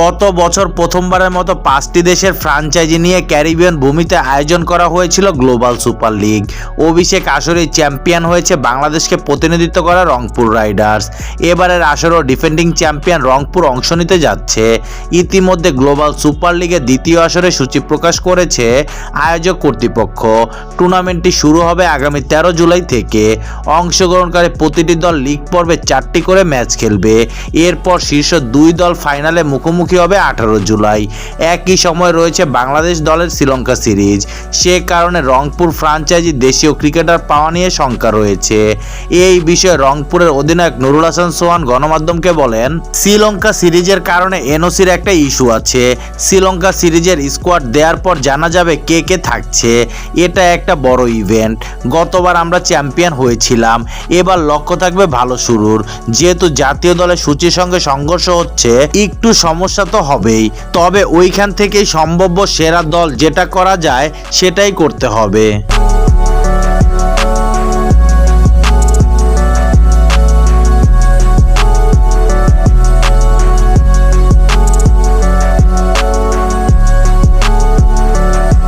গত বছর প্রথমবারের মতো পাঁচটি দেশের ফ্রাঞ্চাইজি নিয়ে ক্যারিবিয়ান ভূমিতে আয়োজন করা হয়েছিল গ্লোবাল সুপার লিগ। অভিষেক আসরে চ্যাম্পিয়ন হয়েছে বাংলাদেশকে প্রতিনিধিত্ব করা রংপুর রাইডার্স। এবারের আসরেও ডিফেন্ডিং চ্যাম্পিয়ন রংপুর অংশ নিতে যাচ্ছে। ইতিমধ্যে গ্লোবাল সুপার লিগের দ্বিতীয় আসরে সূচি প্রকাশ করেছে আয়োজক কর্তৃপক্ষ। টুর্নামেন্টটি শুরু হবে আগামী তেরো জুলাই থেকে। অংশগ্রহণকারী প্রতিটি দল লিগ পর্বে চারটি করে ম্যাচ খেলবে। এরপর শীর্ষ দুই দল ফাইনালে মুখোমুখি হবে আঠারো জুলাই। একই সময় রয়েছে বাংলাদেশ দলের শ্রীলঙ্কা সিরিজ। সে কারণে রংপুর ফ্রাঞ্চাইজি দেশীয় ক্রিকেটার পাওয়া নিয়ে শঙ্কা রয়েছে। এই বিষয়ে রংপুরের অধিনায়ক নুরুল হাসান সোহান গণমাধ্যমকে বলেন, শ্রীলঙ্কা সিরিজের কারণে এনওসির একটা ইস্যু আছে। শ্রীলঙ্কা সিরিজের স্কোয়াড দেওয়ার পর জানা যাবে কে কে থাকছে। এটা একটা বড় ইভেন্ট। গতবার আমরা চ্যাম্পিয়ন হয়েছিলাম। এবার লক্ষ্য থাকবে ভালো শুরুর। যেহেতু জাতীয় দলের সূচির সঙ্গে সংঘর্ষ হচ্ছে, একটু সমস্যা তো হবেই। তবে ওইখান থেকেই সম্ভাব্য সেরা দল যেটা করা যায়, সেটাই করতে হবে।